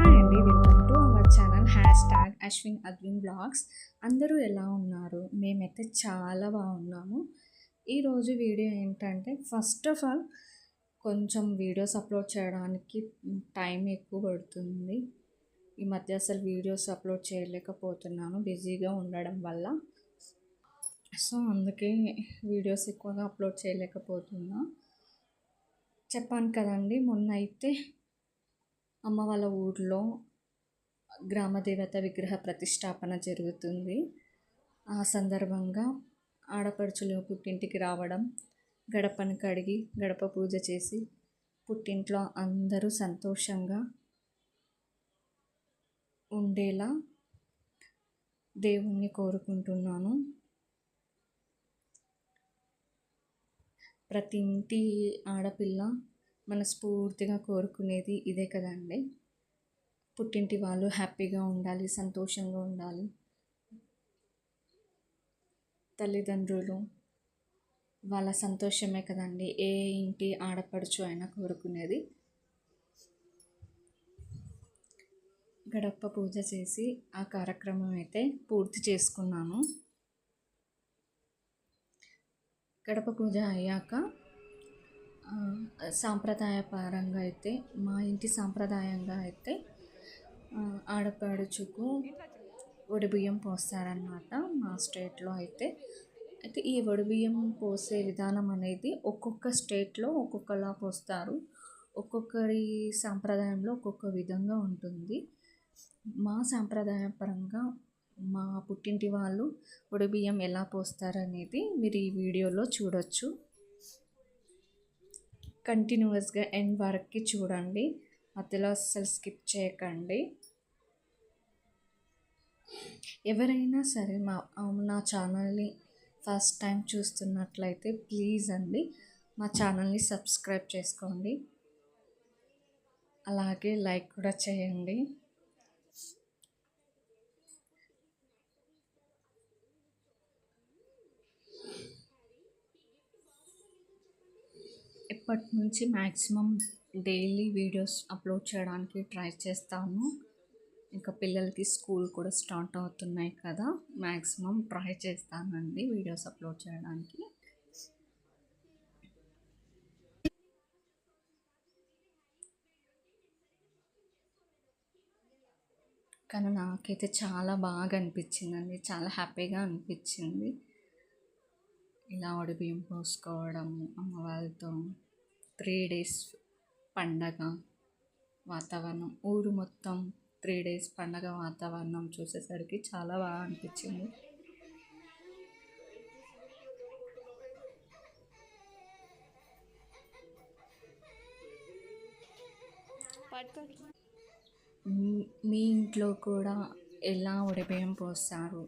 Hi అండి welcome to our channel. Hashtag Ashwin Advin blogs అందరూ ఎలా ఉన్నారు? మేమైతే చాలా బాగున్నాము. ఈరోజు వీడియో ఏంటంటే ఫస్ట్ ఆఫ్ ఆల్ కొంచెం వీడియోస్ అప్లోడ్ చేయడానికి టైం ఎక్కువ పడుతుంది. ఈ మధ్య అసలు వీడియోస్ అప్లోడ్ చేయలేకపోతున్నాను బిజీగా ఉండడం వల్ల. సో అందుకే వీడియోస్ ఎక్కువగా అప్లోడ్ చేయలేకపోతున్నా. చెప్పాను కదండి మొన్న అయితే అమ్మ వాళ్ళ ఊర్లో గ్రామదేవత విగ్రహ ప్రతిష్టాపన జరుగుతుంది. ఆ సందర్భంగా ఆడపడుచులు పుట్టింటికి రావడం గడపను కడిగి గడప పూజ చేసి పుట్టింట్లో అందరూ సంతోషంగా ఉండేలా దేవుణ్ణి కోరుకుంటున్నాను. ప్రతి ఇంటి ఆడపిల్ల మనస్ఫూర్తిగా కోరుకునేది ఇదే కదండి. పుట్టింటి వాళ్ళు హ్యాపీగా ఉండాలి సంతోషంగా ఉండాలి. తల్లిదండ్రులు వాళ్ళ సంతోషమే కదండి. ఏ ఇంటి ఆడపడుచు అయినా కోరుకునేది. గడప పూజ చేసి ఆ కార్యక్రమం అయితే పూర్తి చేసుకున్నాను. గడప పూజ అయ్యాక సాంప్రదాయపరంగా అయితే మా ఇంటి సాంప్రదాయంగా అయితే ఆడపడుచుకు బియ్యం పోస్తారనమాట మా స్టేట్లో అయితే. అయితే ఈ బియ్యం పోసే విధానం అనేది ఒక్కొక్క స్టేట్లో ఒక్కొక్కలా పోస్తారు. ఒక్కొక్కరి సాంప్రదాయంలో ఒక్కొక్క విధంగా ఉంటుంది. మా సాంప్రదాయ పరంగా మా పుట్టింటి వాళ్ళు వడిబియ్యం ఎలా పోస్తారనేది మీరు ఈ వీడియోలో చూడొచ్చు. కంటిన్యూస్గా ఎండ్ వరకు చూడండి. మధ్యలో అస్సలు స్కిప్ చేయకండి. ఎవరైనా సరే మా నా ఛానల్ని ఫస్ట్ టైం చూస్తున్నట్లయితే ప్లీజ్ అండి మా ఛానల్ని సబ్స్క్రైబ్ చేసుకోండి. అలాగే లైక్ కూడా చేయండి. ఇప్పటి నుంచి మ్యాక్సిమం డైలీ వీడియోస్ అప్లోడ్ చేయడానికి ట్రై చేస్తాను. ఇంకా పిల్లలకి స్కూల్ కూడా స్టార్ట్ అవుతున్నాయి కదా మ్యాక్సిమం ట్రై చేస్తానండి వీడియోస్ అప్లోడ్ చేయడానికి. కానీ నాకైతే చాలా బాగా అనిపించిందండి చాలా హ్యాపీగా అనిపించింది. ఇలా బియ్యం పోసుకోవడం అమ్మ వాళ్ళతో త్రీ డేస్ పండగ వాతావరణం. ఊరు మొత్తం త్రీ డేస్ పండగ వాతావరణం చూసేసరికి చాలా బాగా అనిపించింది. మీ ఇంట్లో కూడా ఎలా ఉడిపేయం పోస్తారు?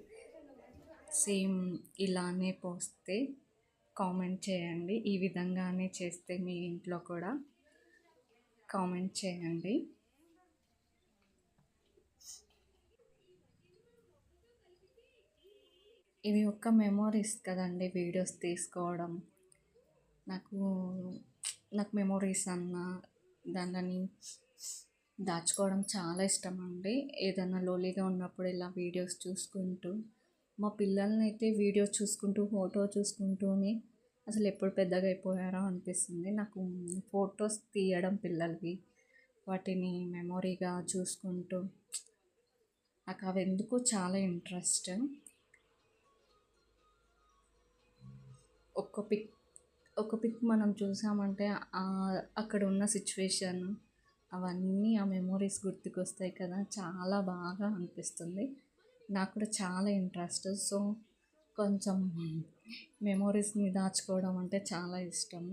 సేమ్ ఇలానే పోస్తే కామెంట్ చేయండి. ఈ విధంగానే చేస్తే మీ ఇంట్లో కూడా కామెంట్ చేయండి. ఇది ఒక్క మెమోరీస్ కదండి వీడియోస్ తీసుకోవడం. నాకు నాకు మెమోరీస్ అన్న దానిని దాచుకోవడం చాలా ఇష్టం అండి ఏదైనా లోలీగా ఉన్నప్పుడు ఇలా వీడియోస్ చూసుకుంటూ మా పిల్లల్ని అయితే వీడియో చూసుకుంటూ ఫోటో చూసుకుంటూనే అసలు ఎప్పుడు పెద్దగా అయిపోయారో అనిపిస్తుంది. నాకు ఫొటోస్ తీయడం పిల్లలవి. వాటిని మెమొరీగా చూసుకుంటూ నాకు అవి ఎందుకు చాలా ఇంట్రెస్ట్. ఒక్క పిక్ ఒక పిక్ మనం చూసామంటే అక్కడ ఉన్న సిచ్యువేషన్ అవన్నీ ఆ మెమొరీస్ గుర్తుకొస్తాయి కదా. చాలా బాగా అనిపిస్తుంది. నాకు కూడా చాలా ఇంట్రెస్ట్. సో కొంచెం మెమోరీస్ని దాచుకోవడం అంటే చాలా ఇష్టం.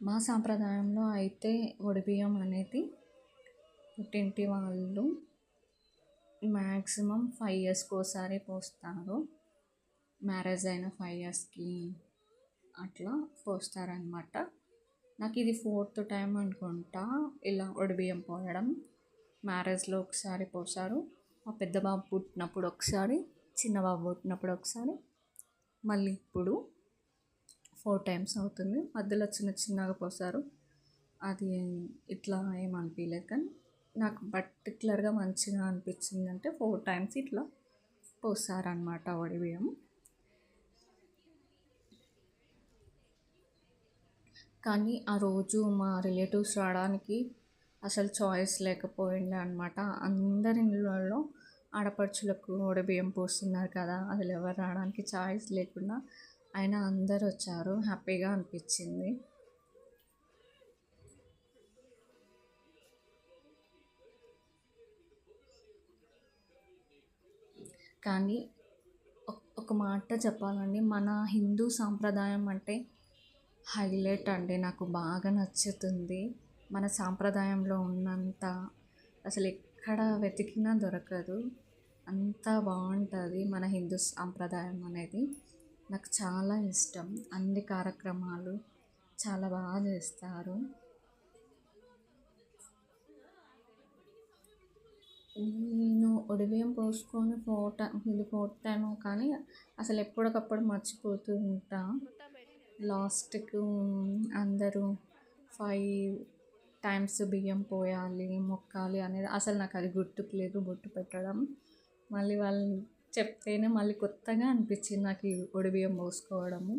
మా సాంప్రదాయంలో అయితే ఒడిబియ్యం అనేది పుట్టింటి వాళ్ళు మ్యాక్సిమం ఫైవ్ ఇయర్స్కి ఒకసారి పోస్తారు. మ్యారేజ్ అయిన ఫైవ్ ఇయర్స్కి అట్లా పోస్తారనమాట నాకు ఇది ఫోర్త్ టైం అనుకుంటా ఇలా బియ్యం పోయడం. మ్యారేజ్లో ఒకసారి పోసారు. మా పెద్ద బాబు పుట్టినప్పుడు ఒకసారి చిన్న బాబు పుట్టినప్పుడు ఒకసారి. మళ్ళీ ఇప్పుడు ఫోర్ టైమ్స్ అవుతుంది. మధ్యలో చిన్న చిన్నగా పోసారు. అది ఇట్లా ఏం కానీ నాకు పర్టికులర్గా మంచిగా అనిపించింది అంటే ఫోర్ టైమ్స్ ఇట్లా పోసారనమాట వడి బియ్యం కానీ ఆ రోజు మా రిలేటివ్స్ రావడానికి అసలు చాయిస్ లేకపోయిండే అనమాట అందరి ఇళ్ళల్లో ఆడపడుచులకు బియ్యం పోస్తున్నారు కదా అసలు ఎవరు రావడానికి చాయిస్ లేకుండా అయినా అందరు వచ్చారు. హ్యాపీగా అనిపించింది. కానీ ఒక మాట చెప్పాలండి. మన హిందూ సాంప్రదాయం అంటే హైలైట్ అండి. నాకు బాగా నచ్చుతుంది. మన సాంప్రదాయంలో ఉన్నంత అసలు ఎక్కడ వెతికినా దొరకదు. అంత బాగుంటుంది మన హిందూ సాంప్రదాయం అనేది. నాకు చాలా ఇష్టం. అన్ని కార్యక్రమాలు చాలా బాగా చేస్తారు. నేను ఉడివేం పోసుకొని పోట వెళ్ళిపోతాను కానీ అసలు ఎప్పటికప్పుడు మర్చిపోతూ ఉంటాను లాస్ట్కు అందరూ ఫైవ్ టైమ్స్ బియ్యం పోయాలి మొక్కాలి అనేది అసలు నాకు అది గుర్తుకు లేదు బొట్టు పెట్టడం. మళ్ళీ వాళ్ళు చెప్తేనే మళ్ళీ కొత్తగా అనిపించింది నాకు ఈ బియ్యం పోసుకోవడము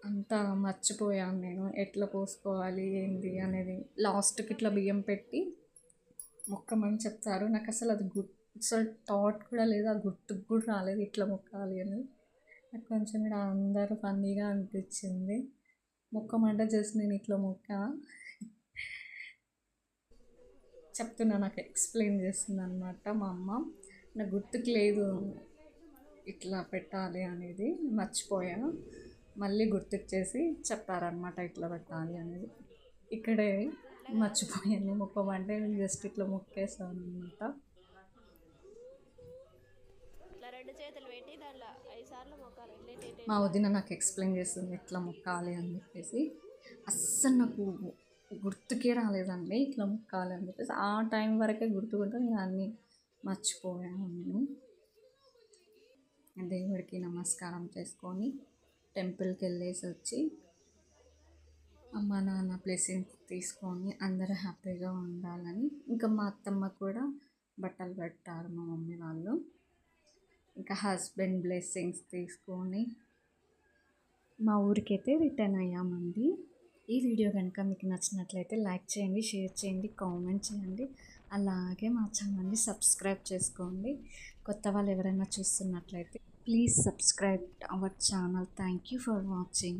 అంతా మర్చిపోయాను నేను ఎట్లా పోసుకోవాలి ఏంటి అనేది. లాస్ట్కి ఇట్లా బియ్యం పెట్టి మొక్కమని చెప్తారు. నాకు అసలు అది గుర్తు అసలు థాట్ కూడా లేదు ఆ గుర్తుకు కూడా రాలేదు ఇట్లా మొక్కాలి అని. నాకు కొంచెం ఇక్కడ అందరూ ఫన్నీగా అనిపించింది. మొక్కమంటే జస్ట్ నేను ఇట్లా మొక్క. చెప్తున్నా నాకు ఎక్స్ప్లెయిన్ చేస్తుంది అనమాట మా అమ్మ. నాకు గుర్తుకు లేదు ఇట్లా పెట్టాలి అనేది మర్చిపోయా. మళ్ళీ గుర్తుకు చేసి చెప్పారనమాట ఇట్లా పెట్టాలి అనేది. ఇక్కడే మర్చిపోయాను మొక్కమంటే నేను జస్ట్ ఇట్లా మొక్కేసాను అనమాట మా వదిన నాకు ఎక్స్ప్లెయిన్ చేస్తుంది ఎట్లా మొక్కాలి అని చెప్పేసి. అస్సలు నాకు గుర్తుకే రాలేదండి ఇట్లా మొక్కాలి అని చెప్పేసి. ఆ టైం వరకే గుర్తుకుంటాం నేను అన్నీ మర్చిపోయాను నేను. దేవుడికి నమస్కారం చేసుకొని టెంపుల్కి వెళ్ళేసి వచ్చి అమ్మ నాన్న బ్లెస్సింగ్స్ తీసుకొని అందరూ హ్యాపీగా ఉండాలని. ఇంకా మా అత్తమ్మ కూడా బట్టలు పెట్టారు మా మమ్మీ వాళ్ళు. ఇంకా హస్బెండ్ బ్లెస్సింగ్స్ తీసుకొని మా ఊరికైతే రిటర్న్ అయ్యామండి. ఈ వీడియో కనుక మీకు నచ్చినట్లయితే లైక్ చేయండి షేర్ చేయండి కామెంట్ చేయండి. అలాగే మా ఛానల్ని సబ్స్క్రైబ్ చేసుకోండి. కొత్త వాళ్ళు ఎవరైనా చూస్తున్నట్లయితే please subscribe our channel. Thank you for watching.